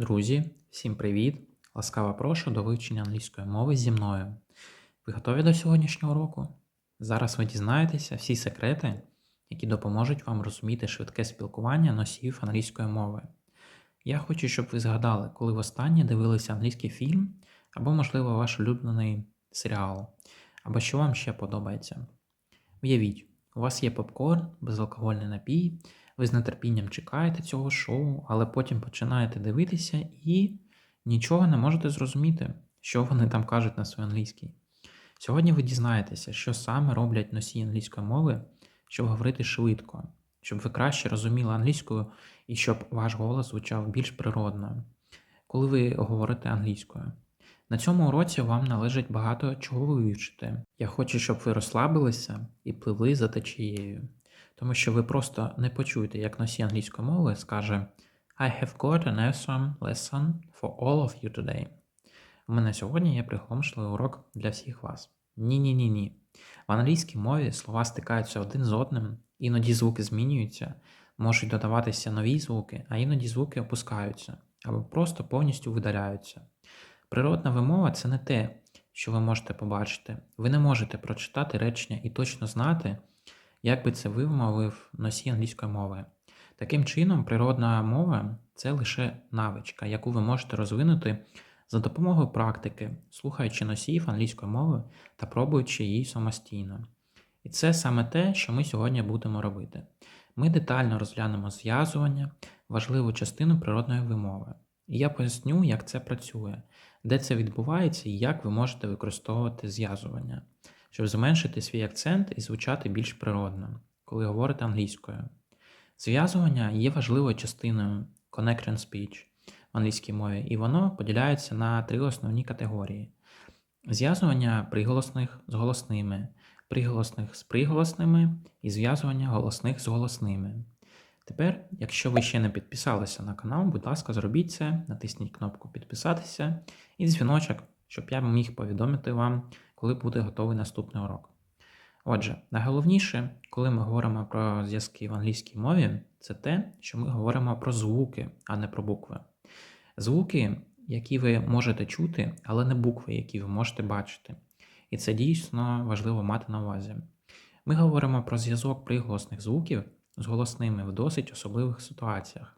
Друзі, всім привіт! Ласкаво прошу до вивчення англійської мови зі мною. Ви готові до сьогоднішнього уроку? Зараз ви дізнаєтеся всі секрети, які допоможуть вам розуміти швидке спілкування носіїв англійської мови. Я хочу, щоб ви згадали, коли востаннє дивилися англійський фільм, або, можливо, ваш улюблений серіал, або що вам ще подобається. Уявіть, у вас є попкорн, безалкогольний напій, ви з нетерпінням чекаєте цього шоу, але потім починаєте дивитися і нічого не можете зрозуміти, що вони там кажуть на своїй англійській. Сьогодні ви дізнаєтеся, що саме роблять носії англійської мови, щоб говорити швидко, щоб ви краще розуміли англійською і щоб ваш голос звучав більш природно, коли ви говорите англійською. На цьому уроці вам належить багато чого вивчити. Я хочу, щоб ви розслабилися і пливли за течією. Тому що ви просто не почуєте, як носій англійської мови скаже I have got an awesome lesson for all of you today. У мене сьогодні є приголомшливий урок для всіх вас. Ні-ні-ні ні. В англійській мові слова стикаються один з одним, іноді звуки змінюються, можуть додаватися нові звуки, а іноді звуки опускаються або просто повністю видаляються. Природна вимова це не те, що ви можете побачити. Ви не можете прочитати речення і точно знати, як би це вимовив носій англійської мови. Таким чином, природна мова це лише навичка, яку ви можете розвинути за допомогою практики, слухаючи носіїв англійської мови та пробуючи її самостійно. І це саме те, що ми сьогодні будемо робити. Ми детально розглянемо зв'язування, важливу частину природної вимови. І я поясню, як це працює, де це відбувається і як ви можете використовувати зв'язування щоб зменшити свій акцент і звучати більш природно, коли говорите англійською. Зв'язування є важливою частиною Connection Speech в англійській мові, і воно поділяється на три основні категорії: зв'язування приголосних з голосними, приголосних з приголосними і зв'язування голосних з голосними. Тепер, якщо ви ще не підписалися на канал, будь ласка, зробіть це, натисніть кнопку підписатися і дзвіночок, щоб я міг повідомити вам коли буде готовий наступний урок. Отже, найголовніше, коли ми говоримо про зв'язки в англійській мові, це те, що ми говоримо про звуки, а не про букви. Звуки, які ви можете чути, але не букви, які ви можете бачити. І це дійсно важливо мати на увазі. Ми говоримо про зв'язок приголосних звуків з голосними в досить особливих ситуаціях.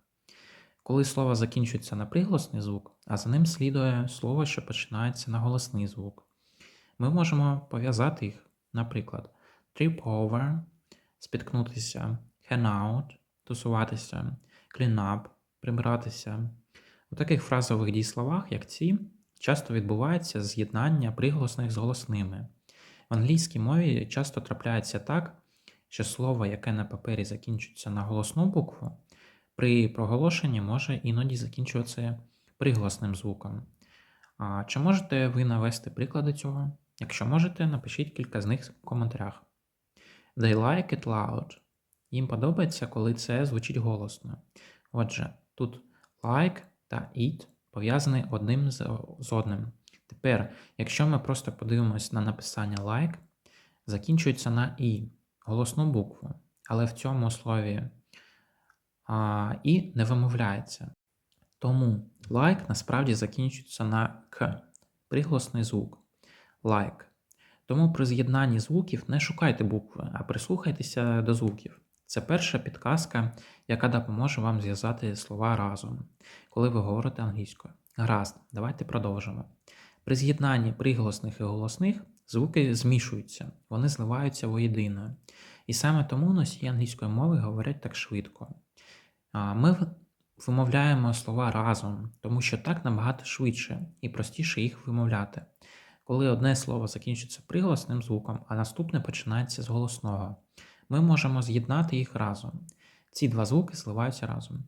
Коли слово закінчується на приголосний звук, а за ним слідує слово, що починається на голосний звук. Ми можемо пов'язати їх, наприклад, trip over, спіткнутися, hang out, тусуватися, clean up, прибиратися. У таких фразових дієсловах, як ці, часто відбувається з'єднання приголосних з голосними. В англійській мові часто трапляється так, що слово, яке на папері закінчується на голосну букву, при проголошенні може іноді закінчуватися приголосним звуком. А Чи можете ви навести приклади цього? Якщо можете, напишіть кілька з них в коментарях. They like it loud. Їм подобається, коли це звучить голосно. Отже, тут like та it пов'язані одним з одним. Тепер, якщо ми просто подивимось на написання like, закінчується на і, голосну букву, але в цьому слові а, і не вимовляється. Тому like насправді закінчується на к, приголосний звук like. Тому при з'єднанні звуків не шукайте букви, а прислухайтеся до звуків. Це перша підказка, яка допоможе вам зв'язати слова разом, коли ви говорите англійською. Гаразд, давайте продовжимо. При з'єднанні приголосних і голосних звуки змішуються, вони зливаються воєдино. І саме тому носії англійської мови говорять так швидко. Ми вимовляємо слова разом, тому що так набагато швидше і простіше їх вимовляти коли одне слово закінчиться приголосним звуком, а наступне починається з голосного. Ми можемо з'єднати їх разом. Ці два звуки зливаються разом.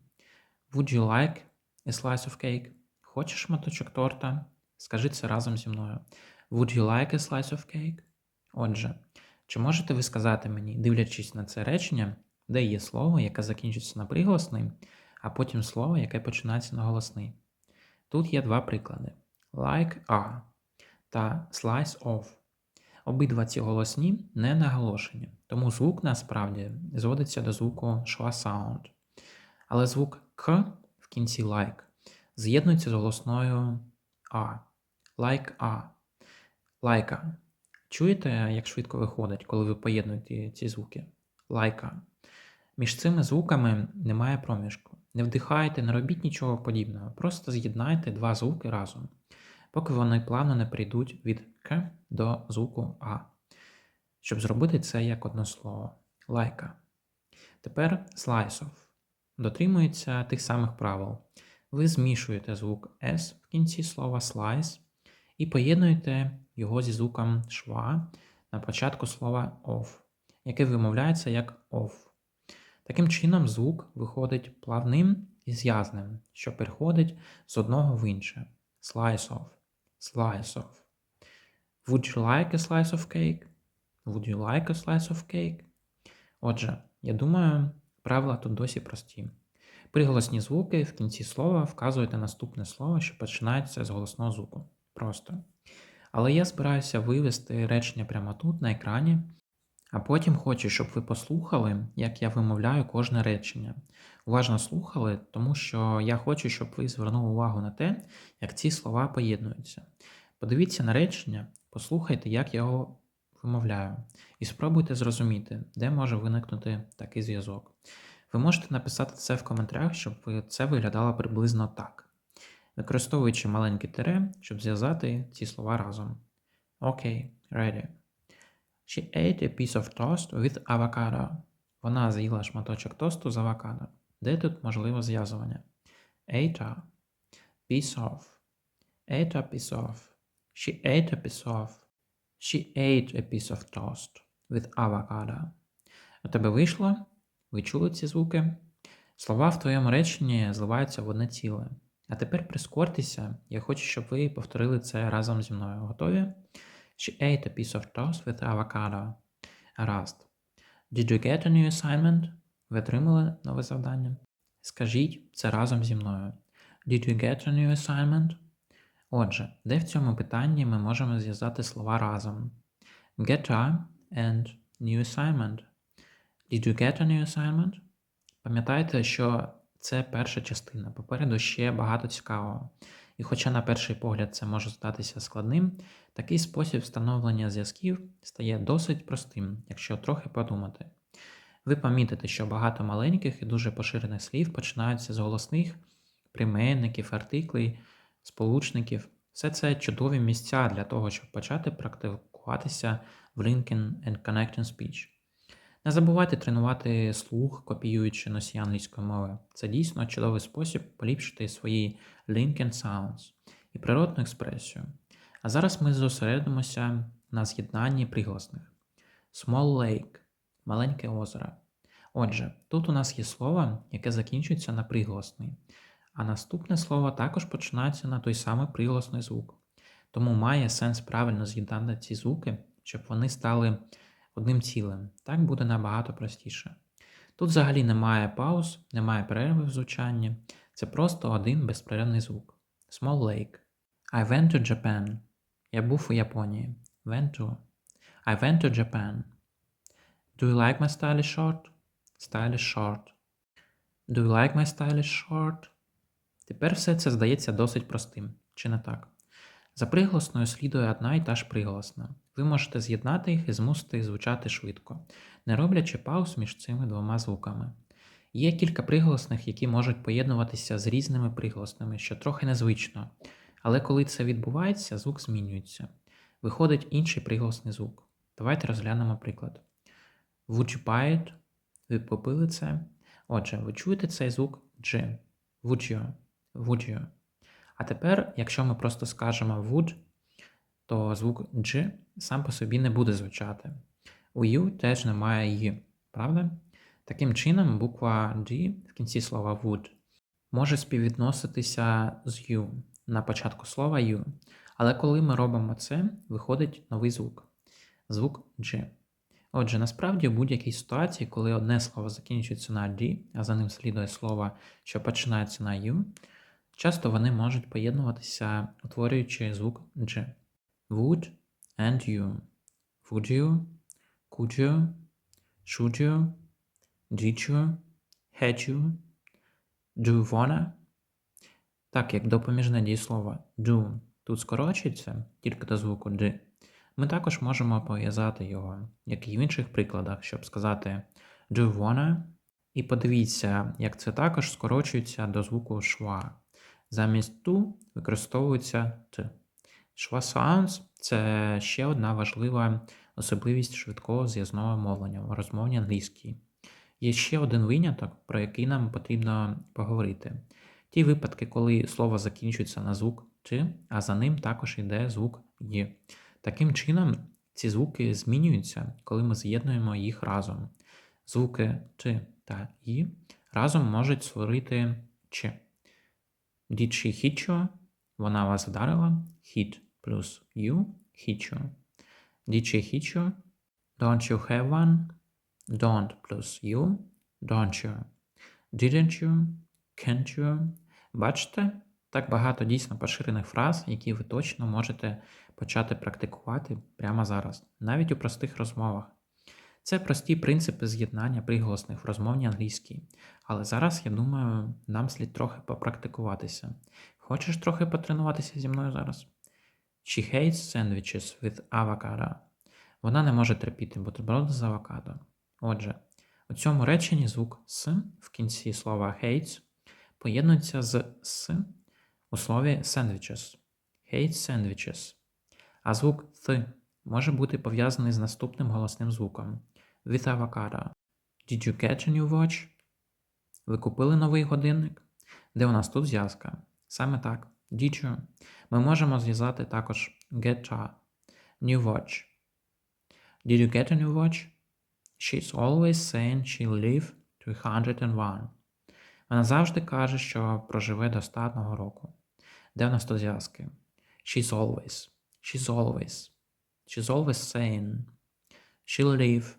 Would you like a slice of cake? Хочеш шматочок торта? Скажи це разом зі мною. Would you like a slice of cake? Отже, чи можете ви сказати мені, дивлячись на це речення, де є слово, яке закінчується на приголосний, а потім слово, яке починається на голосний? Тут є два приклади: like a та slice of. Обидва ці голосні не наголошені, тому звук насправді зводиться до звуку schwa sound. Але звук К в кінці like з'єднується з голосною А. Like А. Лайка. Чуєте, як швидко виходить, коли ви поєднуєте ці звуки? Лайка. Між цими звуками немає проміжку. Не вдихайте, не робіть нічого подібного. Просто з'єднайте два звуки разом, поки вони плавно не прийдуть від К до звуку А. Щоб зробити це як одне слово. Лайка. Тепер of. Дотримується тих самих правил. Ви змішуєте звук S в кінці слова slice і поєднуєте його зі звуком шва на початку слова of, яке вимовляється як of. Таким чином, звук виходить плавним і зв'язним, що переходить з одного в інше. Slice of. Slice of. Would you like a slice of cake? Would you like a slice of cake? Отже, я думаю, правила тут досі прості. Приголосні звуки в кінці слова вказуєте наступне слово, що починається з голосного звуку. Просто. Але я збираюся вивести речення прямо тут, на екрані, а потім хочу, щоб ви послухали, як я вимовляю кожне речення. Уважно слухали, тому що я хочу, щоб ви звернули увагу на те, як ці слова поєднуються. Подивіться на речення, послухайте, як я його вимовляю, і спробуйте зрозуміти, де може виникнути такий зв'язок. Ви можете написати це в коментарях, щоб це виглядало приблизно так, використовуючи маленьке тире, щоб зв'язати ці слова разом. Окей, okay, ready. She ate a piece of toast with avocado. Вона з'їла шматочок тосту з авокадо. Де тут можливо зв'язування? Ate a piece of. Ate a piece of. She ate a piece of. She ate a piece of toast with avocado. У тебе вийшло? Ви чули ці звуки? Слова в твоєму реченні зливаються в одне ціле. А тепер прискортеся, я хочу, щоб ви повторили це разом зі мною. Готові? She ate a piece of toast with avocado. Гаразд. Did you get a new assignment? Ви отримали нове завдання? Скажіть це разом зі мною. Did you get a new assignment? Отже, де в цьому питанні ми можемо зв'язати слова разом? Get a and new assignment. Did you get a new assignment? Пам'ятайте, що це перша частина. Попереду ще багато цікавого. І хоча на перший погляд це може здатися складним, такий спосіб встановлення зв'язків стає досить простим, якщо трохи подумати. Ви помітите, що багато маленьких і дуже поширених слів починаються з голосних, прийменників, артиклей, сполучників. Все це чудові місця для того, щоб почати практикуватися в Lincoln and Connecting Speech. Не забувайте тренувати слух, копіюючи носії англійської мови. Це дійсно чудовий спосіб поліпшити свої Lincoln Sounds і природну експресію. А зараз ми зосередимося на з'єднанні приголосних. Small Lake маленьке озеро. Отже, тут у нас є слово, яке закінчується на приголосний, а наступне слово також починається на той самий приголосний звук. Тому має сенс правильно з'єднати ці звуки, щоб вони стали одним цілим. Так буде набагато простіше. Тут взагалі немає пауз, немає перерви в звучанні. Це просто один безперервний звук. Small lake. I went to Japan. Я був у Японії. Went to. I went to Japan. Do you like my stylish short? Stylish short. Do you like my stylish short? Тепер все це здається досить простим, чи не так? За приголосною слідує одна і та ж приголосна. Ви можете з'єднати їх і змусити звучати швидко, не роблячи пауз між цими двома звуками. Є кілька приголосних, які можуть поєднуватися з різними приголосними, що трохи незвично, але коли це відбувається, звук змінюється. Виходить інший приголосний звук. Давайте розглянемо приклад. Would you? Ви попили це? Отже, ви чуєте цей звук G. Would you? А тепер, якщо ми просто скажемо would, то звук G сам по собі не буде звучати. У U теж немає «й», правда? Таким чином, буква G в кінці слова would може співвідноситися з U на початку слова U. Але коли ми робимо це, виходить новий звук звук G. Отже, насправді, в будь-якій ситуації, коли одне слово закінчується на D, а за ним слідує слово, що починається на U, часто вони можуть поєднуватися, утворюючи звук G. Would and you. Would you? Could you? Should you? Did you? Had you? Do you wanna? Так як допоміжне дієслово do тут скорочується тільки до звуку G, ми також можемо пов'язати його, як і в інших прикладах, щоб сказати do you wanna. І подивіться, як це також скорочується до звуку шва. Замість to використовується т. Шва sounds – це ще одна важлива особливість швидкого зв'язного мовлення в розмовній англійській. Є ще один виняток, про який нам потрібно поговорити. Ті випадки, коли слово закінчується на звук «чи», а за ним також йде звук «й». Таким чином, ці звуки змінюються, коли ми з'єднуємо їх разом. Звуки «чи» та «і» разом можуть створити «ч». Hit you? Вона вас вдарила. Hit плюс. Did she hit you? Don't you have one? Don't плюс you – don't you. Didn't you? Can't you? Бачите? Так багато дійсно поширених фраз, які ви точно можете почати практикувати прямо зараз, навіть у простих розмовах. Це прості принципи з'єднання приголосних в розмовній англійській. Але зараз, я думаю, нам слід трохи попрактикуватися. Хочеш трохи потренуватися зі мною зараз? She hates sandwiches with avocado. Вона не може терпіти бутерброди з авокадо. Отже, у цьому реченні звук С в кінці слова hates поєднується з С у слові sandwiches. Hates sandwiches. А звук Th може бути пов'язаний з наступним голосним звуком with avocado. Did you get a new watch? Ви купили новий годинник? Де у нас тут зв'язка? Саме так. Did you? Ми можемо зв'язати також get a new watch. Did you get a new watch? She's always saying she'll live to 101. Вона завжди каже, що проживе до статного року. Де в нас тут зв'язки? She's always. She's always. She's always saying. She'll live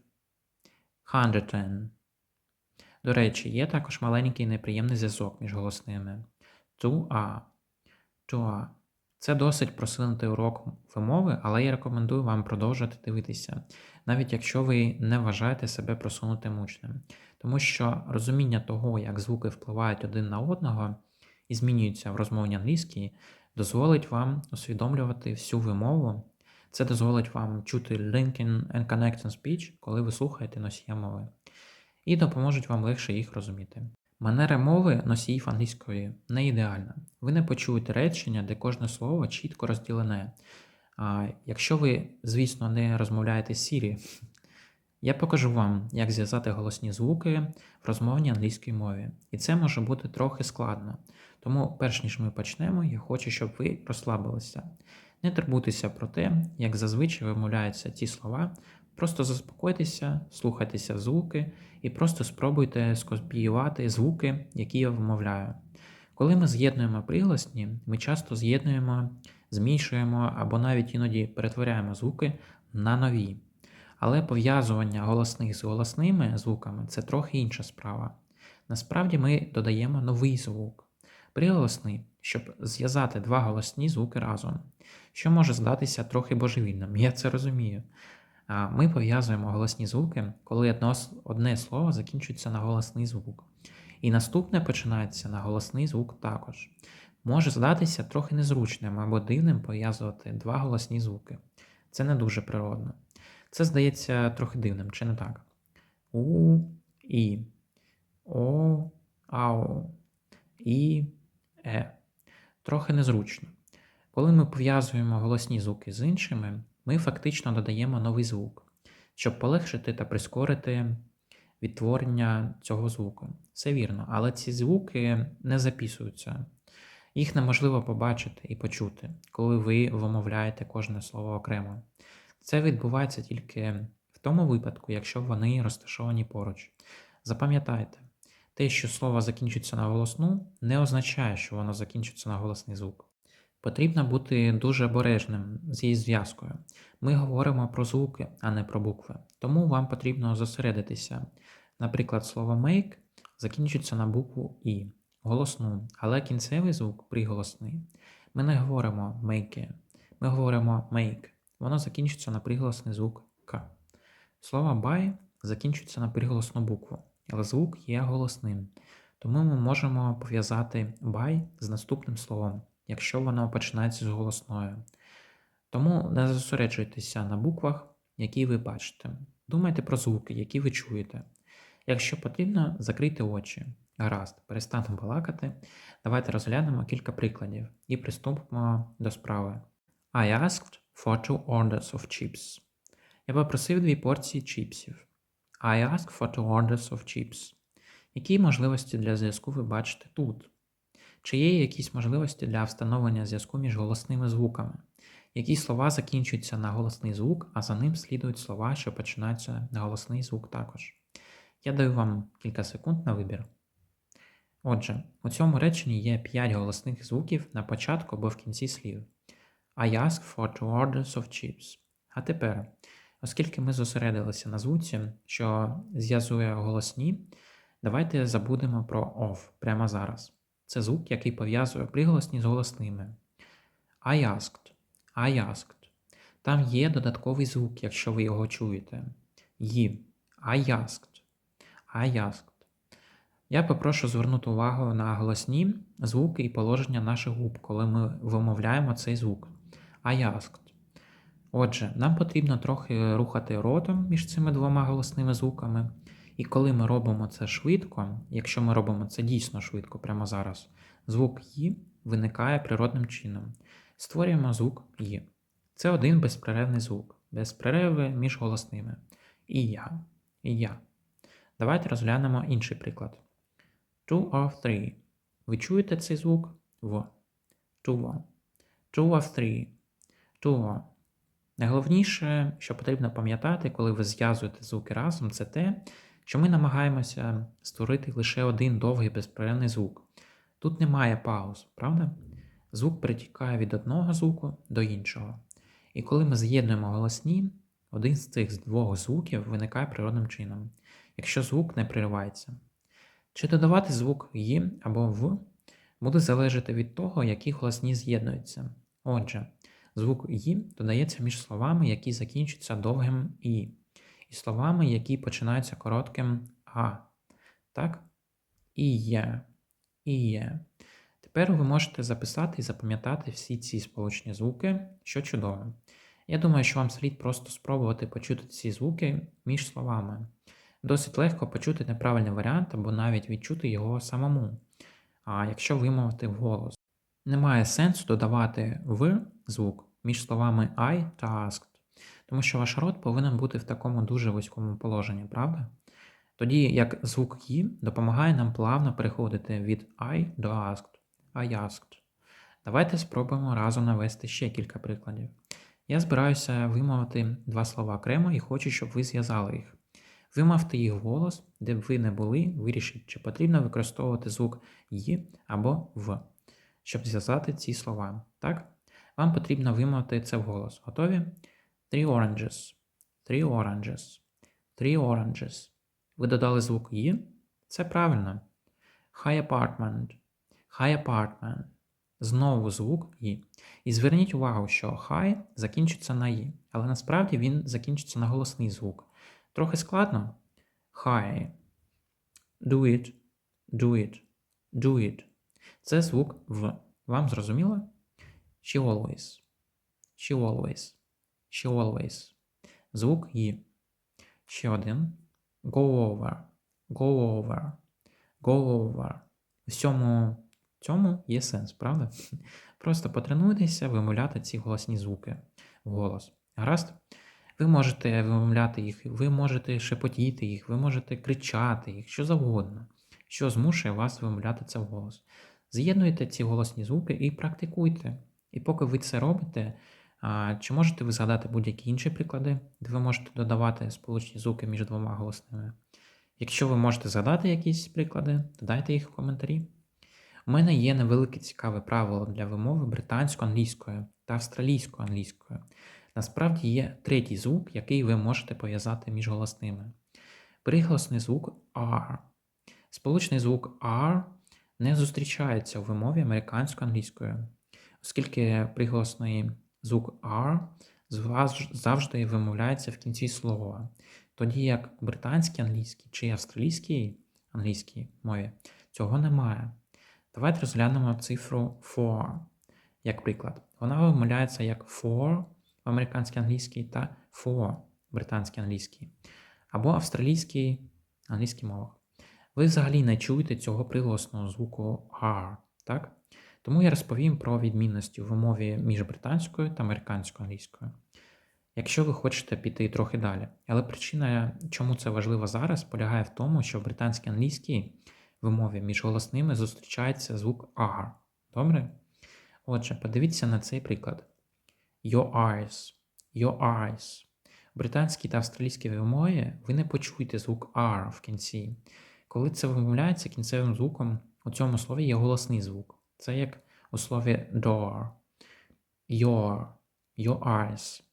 110. До речі, є також маленький неприємний зв'язок між голосними. To a. To a. Це досить просунутий урок вимови, але я рекомендую вам продовжувати дивитися, навіть якщо ви не вважаєте себе просунутим учнем. Тому що розуміння того, як звуки впливають один на одного і змінюються в розмовній англійській, дозволить вам усвідомлювати всю вимову. Це дозволить вам чути linking and connecting speech, коли ви слухаєте носія мови, і допоможуть вам легше їх розуміти. Манера мови носіїв англійської не ідеальна. Ви не почуєте речення, де кожне слово чітко розділене. А якщо ви, звісно, не розмовляєте з Siri, я покажу вам, як зв'язати голосні звуки в розмовній англійській мові. І це може бути трохи складно. Тому, перш ніж ми почнемо, я хочу, щоб ви розслабилися. Не турбуйтеся про те, як зазвичай вимовляються ці слова. Просто заспокойтеся, слухайтеся звуки і просто спробуйте скопіювати звуки, які я вимовляю. Коли ми з'єднуємо приголосні, ми часто з'єднуємо, змішуємо або навіть іноді перетворяємо звуки на нові. Але пов'язування голосних з голосними звуками це трохи інша справа. Насправді ми додаємо новий звук, приголосний, щоб зв'язати два голосні звуки разом, що може здатися трохи божевільним, я це розумію. Ми пов'язуємо голосні звуки, коли одне слово закінчується на голосний звук. І наступне починається на голосний звук також. Може здатися трохи незручним або дивним пов'язувати два голосні звуки. Це не дуже природно. Це здається трохи дивним, чи не так? У, І, О, Ау, І, Е. Трохи незручно. Коли ми пов'язуємо голосні звуки з іншими, ми фактично додаємо новий звук, щоб полегшити та прискорити відтворення цього звуку. Це вірно, але ці звуки не записуються. Їх неможливо побачити і почути, коли ви вимовляєте кожне слово окремо. Це відбувається тільки в тому випадку, якщо вони розташовані поруч. Запам'ятайте, те, що слово закінчується на голосну, не означає, що воно закінчується на голосний звук. Потрібно бути дуже обережним з її зв'язкою. Ми говоримо про звуки, а не про букви. Тому вам потрібно зосередитися. Наприклад, слово make закінчується на букву І, голосну, але кінцевий звук приголосний. Ми не говоримо make, ми говоримо make. Воно закінчується на приголосний звук К. Слово by закінчується на приголосну букву, але звук є голосним. Тому ми можемо пов'язати by з наступним словом, якщо воно починається з голосною. Тому не зосереджуйтеся на буквах, які ви бачите. Думайте про звуки, які ви чуєте. Якщо потрібно, закрийте очі. Гаразд, перестанемо балакати. Давайте розглянемо кілька прикладів і приступимо до справи. I asked for two orders of chips. Я попросив дві порції чіпсів. I asked for two orders of chips. Які можливості для зв'язку ви бачите тут? Чи є якісь можливості для встановлення зв'язку між голосними звуками? Які слова закінчуються на голосний звук, а за ним слідують слова, що починаються на голосний звук також? Я даю вам кілька секунд на вибір. Отже, у цьому реченні є 5 голосних звуків на початку або в кінці слів. I ask for two orders of chips. А тепер, оскільки ми зосередилися на звуці, що зв'язує голосні, давайте забудемо про of прямо зараз. Це звук, який пов'язує приголосні з голосними. I asked. I asked. Там є додатковий звук, якщо ви його чуєте. Ї. I asked. I asked. Я попрошу звернути увагу на голосні звуки і положення наших губ, коли ми вимовляємо цей звук. I asked. Отже, нам потрібно трохи рухати ротом між цими двома голосними звуками. І коли ми робимо це швидко, якщо ми робимо це дійсно швидко прямо зараз, звук «ї» виникає природним чином. Створюємо звук «ї». Це один безперервний звук, без перерви між голосними. І я, і я. Давайте розглянемо інший приклад. Two of three. Ви чуєте цей звук? В. Two. Of three. Two. Найголовніше, що потрібно пам'ятати, коли ви зв'язуєте звуки разом, це те, що ми намагаємося створити лише один довгий безперервний звук. Тут немає пауз, правда? Звук перетікає від одного звуку до іншого. І коли ми з'єднуємо голосні, один з цих двох звуків виникає природним чином, якщо звук не приривається. Чи додавати звук «ї» або «в» буде залежати від того, які голосні з'єднуються. Отже, звук «ї» додається між словами, які закінчуються довгим «і», і словами, які починаються коротким «а». Так? І є. І є. Тепер ви можете записати і запам'ятати всі ці сполучні звуки, що чудово. Я думаю, що вам слід просто спробувати почути ці звуки між словами. Досить легко почути неправильний варіант або навіть відчути його самому, а якщо вимовити вголос. Немає сенсу додавати в звук між словами I та asked, тому що ваш рот повинен бути в такому дуже вузькому положенні, правда? Тоді як звук «ї» допомагає нам плавно переходити від I до asked, I asked. Давайте спробуємо разом навести ще кілька прикладів. Я збираюся вимовити два слова окремо і хочу, щоб ви зв'язали їх. Вимовте їх голос, де б ви не були, вирішіть, чи потрібно використовувати звук «ї» або в, щоб зв'язати ці слова. Так? Вам потрібно вимовити це вголос. Готові? Three oranges. Three oranges. Three oranges. Ви додали звук «ї»? Це правильно. High apartment. High apartment. Знову звук «і». І зверніть увагу, що high закінчиться на «і», але насправді він закінчиться на голосний звук. Трохи складно. High. Do it. Do it. Do it. Це звук В. Вам зрозуміло? She always. She always. She always. Звук «і». Ще один. Go over. Go over. Go over. В цьому, цьому є сенс, правда? Просто потренуйтеся вимовляти ці голосні звуки в голос. Гаразд? Ви можете вимовляти їх, ви можете шепотіти їх, ви можете кричати їх, що завгодно, що змушує вас вимовляти це вголос. З'єднуйте ці голосні звуки і практикуйте. І поки ви це робите, чи можете ви згадати будь-які інші приклади, де ви можете додавати сполучні звуки між двома голосними? Якщо ви можете згадати якісь приклади, додайте їх в коментарі. У мене є невелике цікаве правило для вимови британсько-англійською та австралійсько-англійською. Насправді є третій звук, який ви можете пов'язати між голосними. Приголосний звук R. Сполучний звук R не зустрічається у вимові американсько-англійською, оскільки приголосний звук R завжди вимовляється в кінці слова, тоді як у британській англійській чи австралійській англійській мові Цього немає. Давайте розглянемо цифру for. Як приклад, вона вимовляється як for в американській англійській та for в британській англійській, або австралійській англійській мовах. Ви взагалі не чуєте цього приголосного звуку R, так? Тому я розповім про відмінності в вимові між британською та американською англійською. Якщо ви хочете піти трохи далі. Але причина, чому це важливо зараз, полягає в тому, що в британській англійській вимові між голосними зустрічається звук R. Добре? Отже, подивіться на цей приклад. Your eyes. Your eyes. В британській та австралійській вимові ви не почуєте звук R в кінці. Коли це вимовляється кінцевим звуком, у цьому слові є голосний звук. Це як у слові door. Your. Your eyes.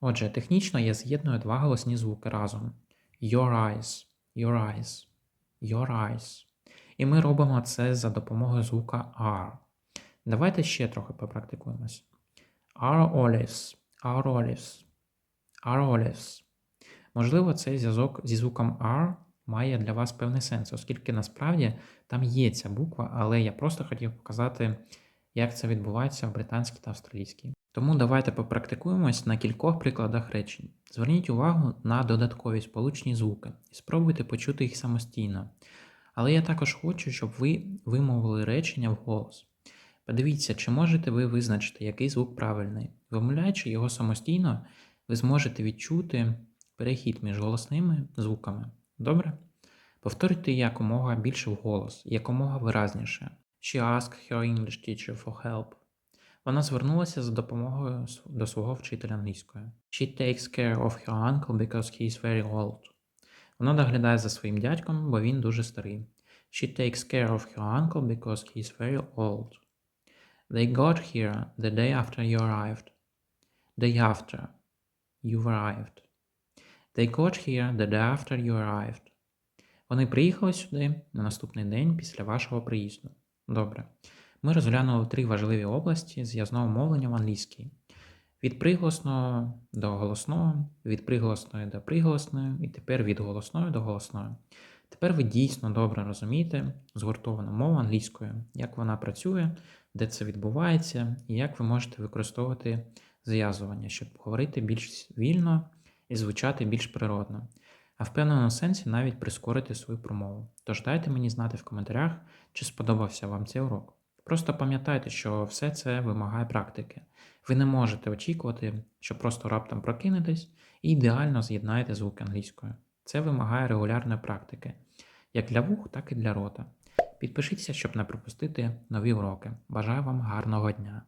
Отже, технічно я з'єдную два голосні звуки разом. Your eyes, your eyes, your eyes. І ми робимо це за допомогою звука R. Давайте ще трохи попрактикуємось. Our olives, our olives, our olives. Можливо, цей зв'язок зі звуком R має для вас певний сенс, оскільки насправді там є ця буква, але я просто хотів показати, як це відбувається в британській та австралійській. Тому давайте попрактикуємось на кількох прикладах речень. Зверніть увагу на додаткові сполучні звуки і спробуйте почути їх самостійно. Але я також хочу, щоб ви вимовили речення вголос. Подивіться, чи можете ви визначити, який звук правильний. Вимовляючи його самостійно, ви зможете відчути перехід між голосними звуками. Добре? Повторюйте якомога більше вголос, якомога виразніше. She asked her English teacher for help. Вона звернулася за допомогою до свого вчителя англійської. She takes care of her uncle because he is very old. Вона доглядає за своїм дядьком, бо він дуже старий. She takes care of her uncle because he is very old. They got here the day after you arrived. Day after you arrived. They got here the day after you arrived. Вони приїхали сюди на наступний день після вашого приїзду. Добре. Ми розглянули три важливі області зв'язного мовлення в англійській: від приголосного до голосного, від приголосної до приголосної, і тепер від голосної до голосної. Тепер ви дійсно добре розумієте згуртовану мову англійською, як вона працює, де це відбувається, і як ви можете використовувати зв'язування, щоб говорити більш вільно і звучати більш природно, а в певному сенсі навіть прискорити свою промову. Тож дайте мені знати в коментарях, чи сподобався вам цей урок. Просто пам'ятайте, що все це вимагає практики. Ви не можете очікувати, що просто раптом прокинетесь і ідеально з'єднаєте звуки англійською. Це вимагає регулярної практики, як для вух, так і для рота. Підпишіться, щоб не пропустити нові уроки. Бажаю вам гарного дня!